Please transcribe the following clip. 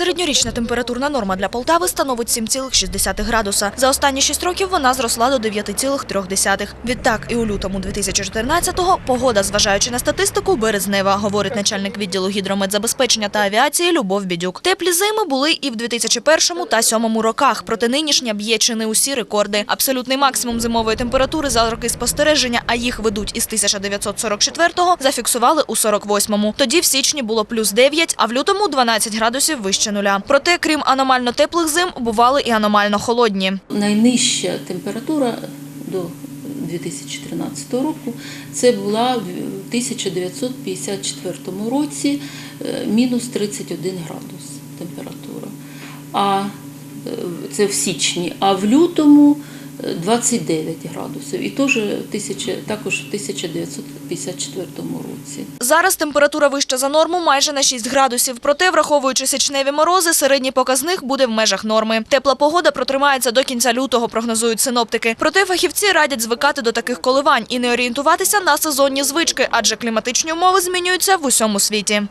Середньорічна температурна норма для Полтави становить 7,6 градуса. За останні 6 років вона зросла до 9,3. Відтак і у лютому 2014-го погода, зважаючи на статистику, березнева, говорить начальник відділу гідрометзабезпечення та авіації Любов Бідюк. Теплі зими були і в 2001 та 2007 роках, проте нинішня б'є чи не усі рекорди. Абсолютний максимум зимової температури за роки спостереження, а їх ведуть із 1944-го, зафіксували у 48-му. Тоді в січні було плюс 9, а в лютому 12 градусів вище нуля. Проте, крім аномально теплих зим, бували і аномально холодні. Найнижча температура до 2013 року це була в 1954 році е, мінус 31 градус температура. А е, це в січні, а в лютому 29 градусів. І теж тисяча- також в 1954 році. Зараз температура вища за норму майже на 6 градусів. Проте, враховуючи січневі морози, середній показник буде в межах норми. Тепла погода протримається до кінця лютого, прогнозують синоптики. Проте фахівці радять звикати до таких коливань і не орієнтуватися на сезонні звички, адже кліматичні умови змінюються в усьому світі.